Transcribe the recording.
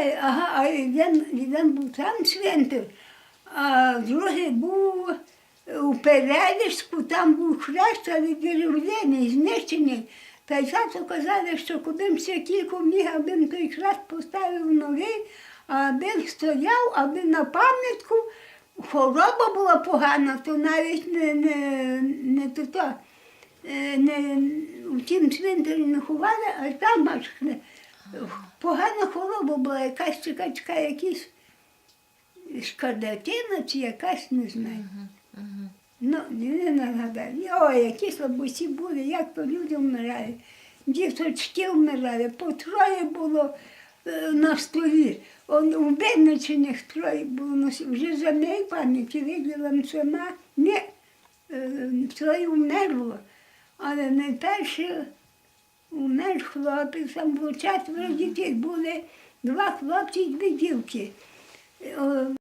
Це, ага, а один, один був там цвинтар, а другий був у Переліську, там був хрест, але дерев'яний, знищений. Та й тато казали, що куди б ще кілька міг, аби б той хрест поставив ноги, аби стояв, аби на пам'ятку хвороба була погана, то навіть не, не, не то, то, е, не у тім цвинтарі не ховали, а там аж погана хвороба була, якась чекачка, якісь шкардатина чи якась, не знаю. Ну, не нагадаю. Ой, які слабосі були, як то люди вмирають. Діточки вмирали, по троє було е, на столі. Он, у Винничиних троє було на столі. Вже за неї пам'яті виділа сама. Не, е, троє вмерло. Але найперше умер хлопець, там було четверо дітей, були два хлопці і дві дівки. Е,